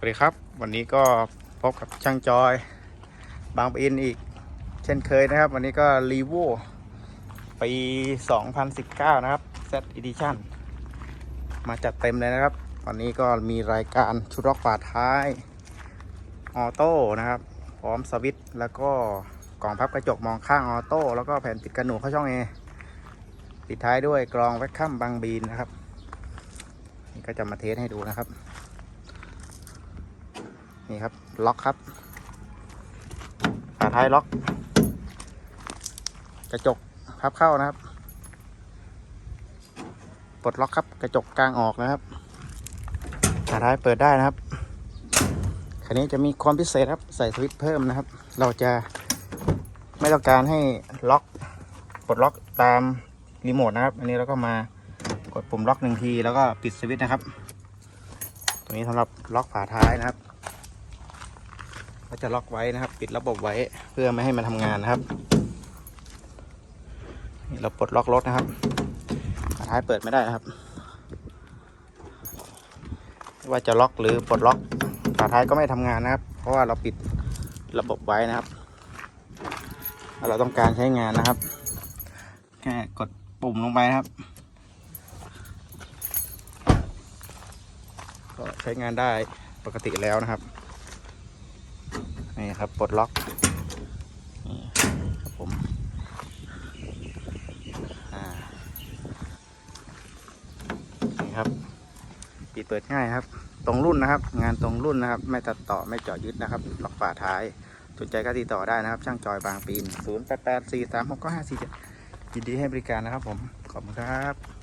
วัสดีครับ วันนี้ก็พบกับช่างจอย บางปะอินอีก เช่นเคยนะครับ วันนี้ก็รีโวปี 2019 นะครับ Z Edition มาจัดเต็มเลยนะครับ วันนี้ก็มีรายการชุดล็อกฝาท้าย ออโต้นะครับ พร้อมสวิตช์แล้วก็กล่องพับกระจกมองข้างออโต้แล้วก็แผ่นปิดกันหนูเข้าช่องเอปิดท้ายด้วยกรองแวคคัมบางบีนนะครับ นี่ก็จะมาเทสให้ดูนะครับ นี่ครับ ล็อกครับฝาท้ายล็อก กระจกพับเข้านะครับ ปลดล็อกครับ กระจกกลางออกนะครับฝาท้ายเปิดได้นะครับคันนี้จะมีความพิเศษครับ ใส่สวิตช์เพิ่มนะครับ เราจะไม่ต้องการให้ล็อก ปลดล็อกตามรีโมทนะครับ อันนี้เราก็มากดปุ่มล็อกหนึ่งที แล้วก็ปิดสวิตช์นะครับตัวนี้สำหรับล็อกฝาท้ายนะครับ ก็จะล็อกไว้นะครับ ปิดระบบไว้เพื่อไม่ให้มันทำงานนะครับนี่เราปลดล็อกรถนะครับท้ายเปิดไม่ได้นะครับ ว่าจะล็อกหรือปลดล็อกฝาท้ายก็ไม่ทำงานนะครับ เพราะว่าเราปิดระบบไว้นะครับถ้าเราต้องการใช้งานนะครับ แค่กดปุ่มลงไปนะครับ ก็ใช้งานได้ปกติแล้วนะครับ นี่ครับปลดล็อกนี่ครับผมนี่ครับปิดเปิดง่ายครับ ตรงรุ่นนะครับ งานตรงรุ่นนะครับ ไม่ตัดต่อไม่เจาะยึดนะครับล็อกฝาท้ายสนใจก็ติดต่อได้นะครับ ช่างจอยบางปีน 0 8 8 4 3 6 9 5 4 7ยินดีให้บริการนะครับผม ขอบคุณครับ